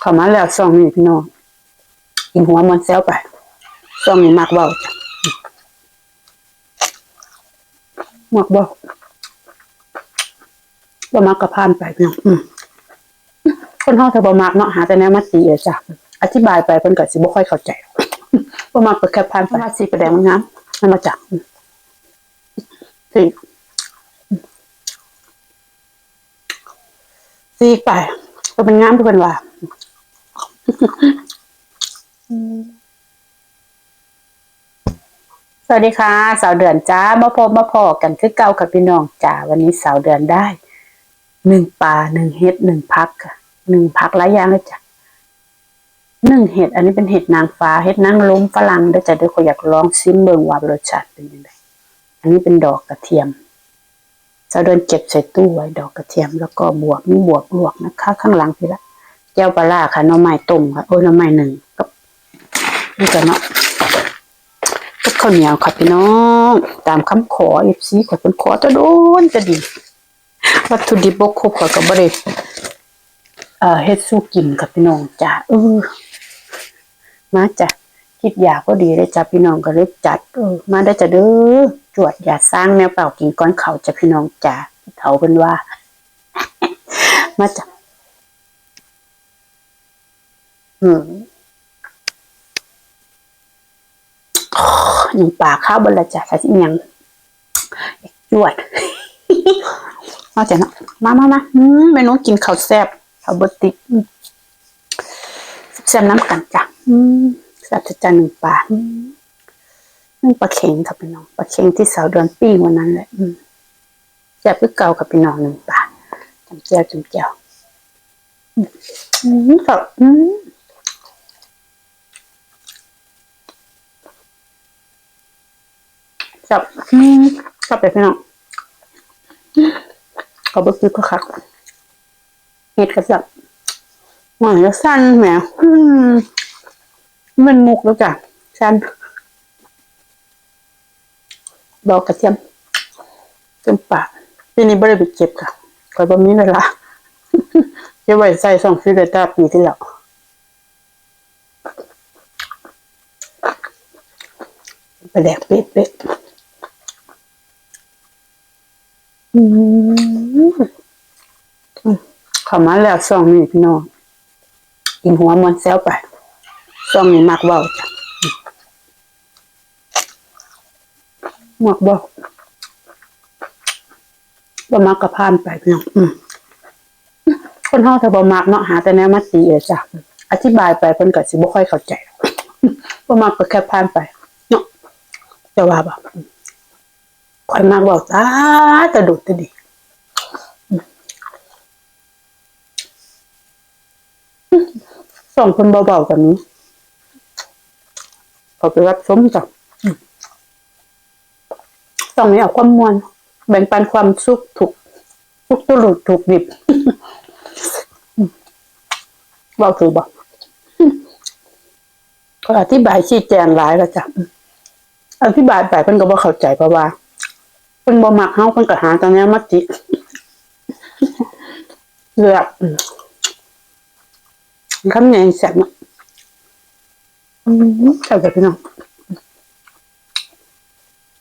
เข้ามาแล้วซองนี่พี่น้องกินหัวมันแซวไปซองนี่มากเบาจ้ะมากเบาบ่มักกระพานไปพี่น้องคนเฮาถ้าบ่มักเนาะหาแต่แนวมาตีเอาจ้ะอธิบายไปเพิ่นก็สิบ่ค่อยเข้าใจบ่มักก็แค่ผ่านไปสีประแดงมันงามนั่นมาจ้ะอืมสีสีไปก็เป็นงามทุกคนว่า สวัสดีค่ะสาวเดือนจ้ามาพบมาพอกันคือเก่ากับพี่น้องจ้าวันนี้สาวเดือนได้หนึ่งปลาหนึ่งเห็ดหนึ่งพักหนึ่งพักหลายอย่างเลยจ้ะหนึ่งเห็ดอันนี้เป็นเห็ดนางฟ้าเห็ดนางล้มฝรั่งเด้อจ้ะดี๋ยวขอยากลองซิมเบิงว่ารสชาติเป็นยังไงอันนี้เป็นดอกกระเทียมสาวเดือนเก็บใส่ตู้ไว้ดอกกระเทียมแล้วก็บวกมีบวกลวกนะคะ ข้างหลังพี่ละ แก้วปลาร้าค่ะน่อไม้ต้มค่ะโอ้ยน่อไม้หนึ่งกับนี่ก็เนาะกับข้าวเหนียวค่ะพี่น้อง ตามคำขอเอฟซีขอยเป็นขอจะโดนจะดี วัตถุดิบบกครบขอยกับบริเอ่อเฮ็ดสู้กินค่ะพี่น้องจ้าเออมาจ้ะคิดอยากก็ดีเลยจ้ะพี่น้องก็เลยจัดเออมาได้จ้ะเด้อจวดอย่าสร้างแนวเป่ากินก้อนเขาจ้ะพี่น้องจ้าเถาเป็นว่า มาจ้ะอืม หนึ่งปากข้าวบนละจ้ะใส่สิยังจวดมาจ้ะเนะมามามาเมนูกินข้าวแซ่บข้าวบดติดอืมแซ่บน้ำกันจ้ะแซ่บจะจานหนึ่งปาอืมนึ่งปลาเค็งครับพี่น้องปลาเค็งที่สาวเดือนปีวันนั้นแหละแซ่บคือเก่ากับพี่น้องหนึ่งปลาจำเจียวจำเจียวอืมอืมครับอืม จับอืมจับไปพี่น้องเขาบอกคือก็คักเห็ดกระจับหน่อยแล้วสั้นแหมอืมมันมุกแล้วจ้ะสั้นดอกกระเทียมเต็มปากปีนี้ไม่ได้ไปเก็บค่ะคอยบ่มีเวลาเก็บไว้ใส่สองฟิลเตอร์ปีที่แล้วไปแดกเป๊ะเป๊ะ อืมเข้ามาแล้วซองนี่พี่น้องกินหัวมันแซวไปซองนี่มักเบาจ้ะมักเบาบ่มักกระพานไปพี่น้องอืมคนเฮาถ้าบ่มักเนาะหาแต่แนวมาตีเอาจ้ะอธิบายไปเพิ่นก็สิบ่ค่อยเข้าใจบ่มักก็แค่ผ่านไป เนาะจะว่าบ่ ข่อยมักเว้าตาจะดุดจะดีส่งคนเบาๆกันนี้ขอไปรับชมจ้ะต้องนี้เอาความมวลแบ่งปันความสุขถูกทุกตุลุดถูกดิบอืมเบาถือบอกก็อธิบายชี้แจงหลายแล้วจ้ะอืมอธิบายไปเพิ่นก็บ่เข้าใจเพราะว่า เพิ่นบ่มักเฮาเพิ่นก็หาตอนนี้มาจิเลือกอืมคำใหญ่แซ่บเนาะอืมเข้าใจพี่น้อง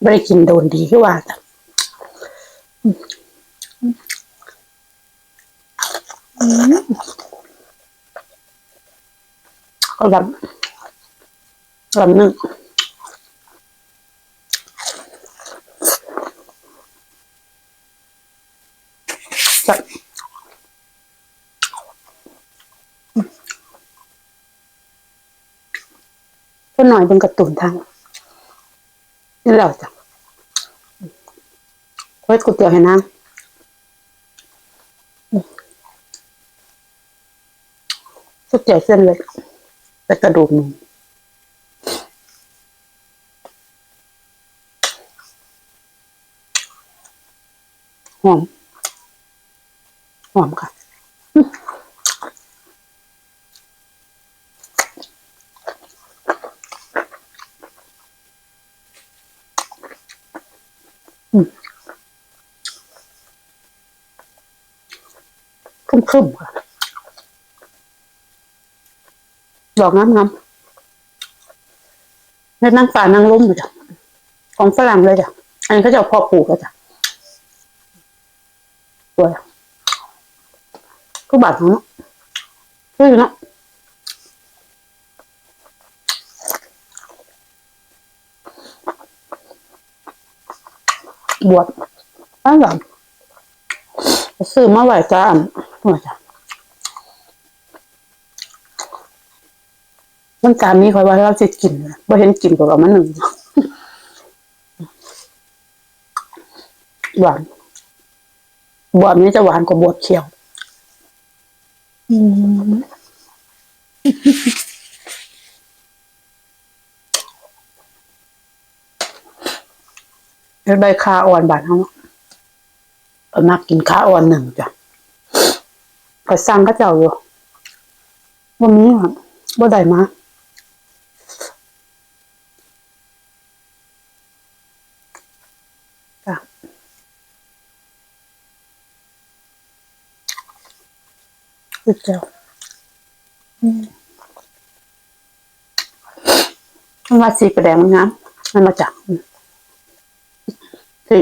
ไม่ได้กินโดนดีคือว่าจ้ะอืมอืมก็ลำลำหนึ่ง หน่อยเป็นกระตุนทางนี่แล้วจ้ะไว้ก๋วยเตี๋ยวให้นางก๋วยเตี๋ยวเส้นเล็กแต่กระดูกหนึ่งหอม หอมค่ะ ครึมๆค่ะดอกงามงามๆแล้วนั่งป่านั่งร่มเลยจ้ะของฝรั่งเลยจ้ะ อันนี้เขาจะเอาพอปลูกแล้วจ้ะสวยก็บาดของเนาะสวยอยู่เนาะบวชอ้าวหลังซื้อมาไหวจ้า ว่าจ้ะมันการนี้คอยว่าเราจะกินบ่เห็นกินกับเรามันหนึ่งหวานบวบนี้จะหวานกว่าบวบเขียวอืมเป็นใบคาอ่อนบานเขาเอามากินขาอ่อนหนึ่งจ้ะ ก็สั่งก็เจ้าอยู่วันนี้อะบ่ได้มาจ้ะอุดเจ้าอืมมันว่าสีกระแดงมันงามมันมาจากสี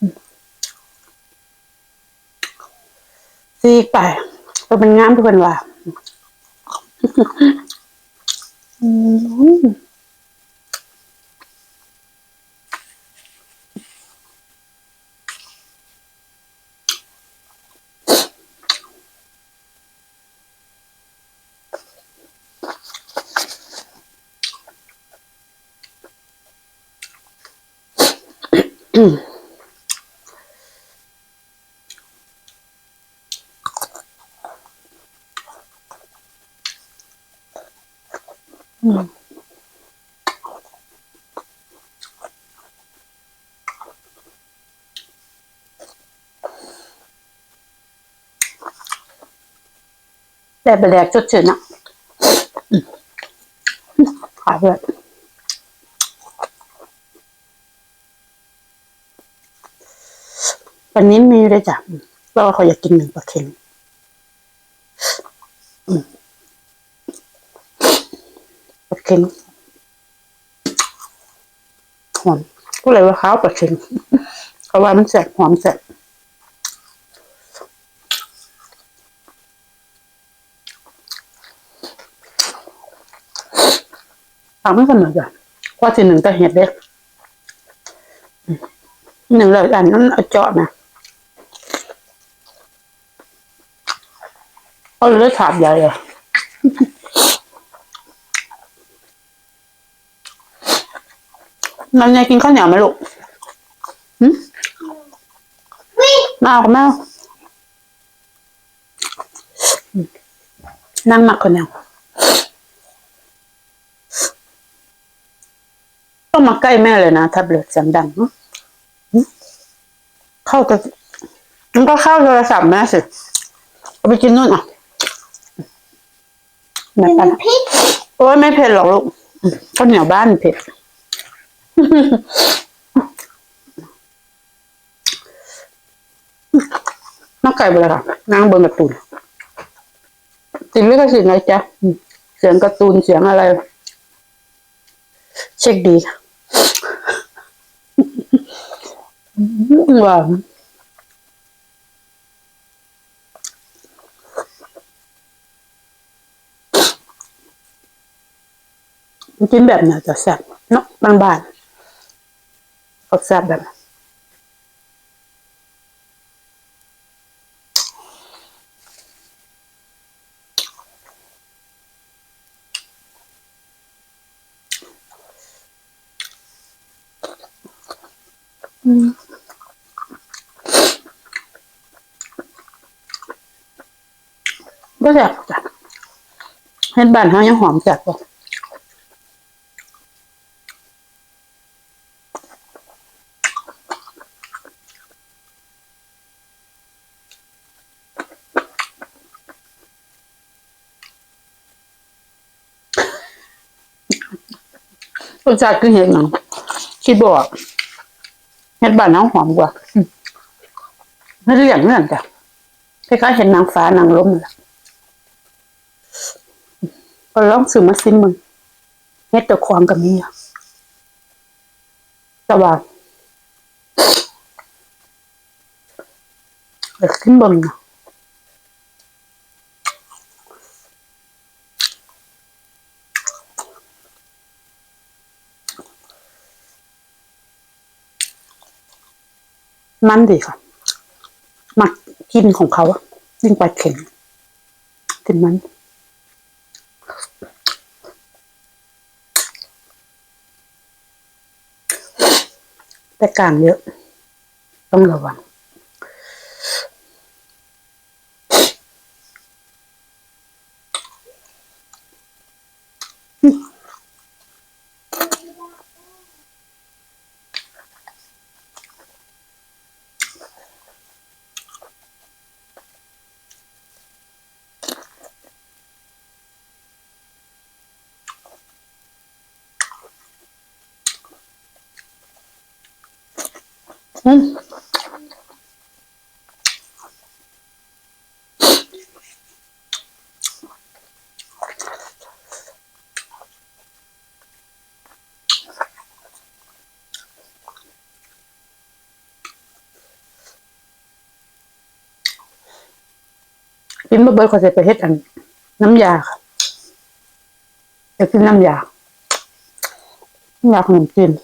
อืม สีกไปก็เป็นงามทุกคนว่าอืม แต่ไปแดกจดเฉยนะอืมขายเลยวันนี้มีเลยจ้ะเราเขาอยากกินหนึ่งปลาเค็มปลาเค็มหอมก็เลยว่าข้าวปลาเค็มเขาะว่ามันแสบหอมแสบ ทำให้กันหน่อยจ้ะกว่าที่หนึ่งจะเห็ดเด็กหนึ่งเลยอันนั้นเอาเจาะนะเอาเลยถาดใหญ่เลยนั่นไงกินข้าวเหนียวไหมลูกหึมาเอากับแม่เอานั่งหมักคนเดียว ต้อง มาใกล้แม่เลยนะแท็บเล็ตเสียงดังเนอะหึเข้ากับมันก็เข้าโทรศัพท์แม่สิเอาไปกินนู่นอะแม่ไปละโอ้ยไม่เผ็ดหรอกลูกอืมข้าวเหนียวบ้านเผ็ดน้องไก่ไปเลยค่ะนางเบิงการ์ตูนติดลิขสิทธิ์ไงจ๊ะอืมเสียงการ์ตูนเสียงอะไร เช็คดีค่ะ หวานกินแบบไหนจะแซ่บเนาะบานๆเขาแซ่บแบบนั้น ก็แซ่บจ้ะเห็นบ้านเขายังหอมแซ่บกว่ารสชาติคือเห็ดหนังคิดบอกเห็ดบ้านเขาหอมกว่าอืมไม่ได้อย่างนั้นจ้ะคล้ายๆเห็นนางฟ้านางล้มนั่นแหละ ผอลองซื้อมาซิมมึงเฮ็ดตัวควางกับมีอะแต่ว่าเด็กขึ้นเบิ่งนะมันดีค่ะ มักกินของเขาอะยิ่งไปเข็มกินมัน แต่กลางเยอะ ต้องระวัง กินบะเบิดเขาจไปเฮ็ดอัน น้ำยาค่ะจะกินน้ำยาน้ำยาขนมจีน อืม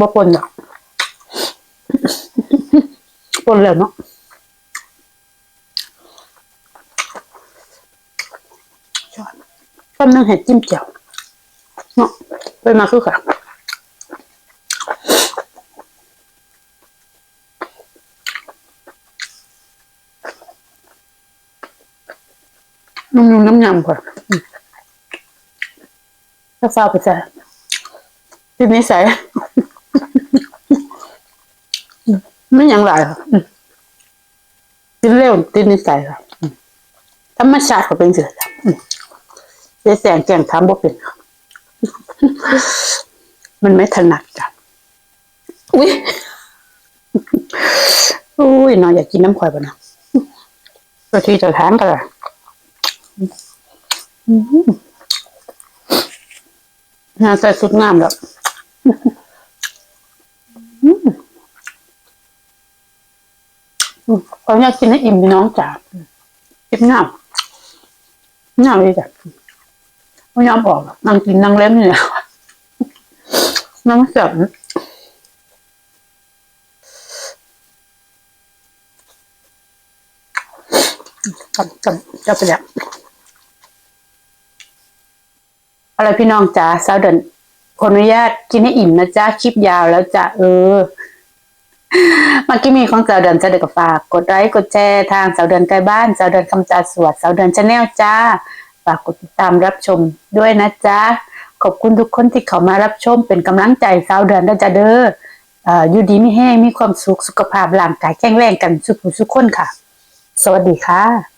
บ่ปนอะปนแล้วเนาะชอบต้มนึ่งเห็ดจิ้มแจ่วเนาะไปมาคือค่ะน้ำยำน้ำยำก่อนถ้าฟ้าวไปใส่ทีนี้ใส่ ไม่ยังไรค่ะอืมกินเร็วติดนิสัยค่ะอืมธรรมชาติก็เป็นเสือจ้ะอืมเสียแสงแกงทำบ่เป็นมันไม่ถนัดจ้ะอุ้ยอุ้ยน้องอยากกินน้ำควายป่ะนะก็ที่จะทานกันลยอืมงานใส่สุดงามแล้ว ขาอยากกินให้อิ่มพี่น้องจ๋ากินงามงาเลยจ้ะไม่ยอมออกนั่งกินนั่งเล่มอยู่เนี่ยน้องเสียบกับกับจะไปแล้วอะไรพี่น้องจ๋าสาวเดินขออนุญาตกินให้อิ่มนะจ๊ะคลิปยาวแล้วจ้ะเออ มื่อกี้มีของสาวเดือนจะเด็กฝากกดไลค์กดแชร์ทางสาวเดือนใกล้บ้านสาวเดือนคำจาสวดสาวเดือนชาแนลจ้า ฝากกดติดตามรับชมด้วยนะจ๊ะ ขอบคุณทุกคนที่เข้ามารับชมเป็นกำลังใจสาวเดือนนะจ๊ะเด้อเอ่ออยู่ดีไม่แห้งมีความสุขสุขภาพร่างกายแข็งแรงกันสุขสุขคนค่ะ สวัสดีค่ะ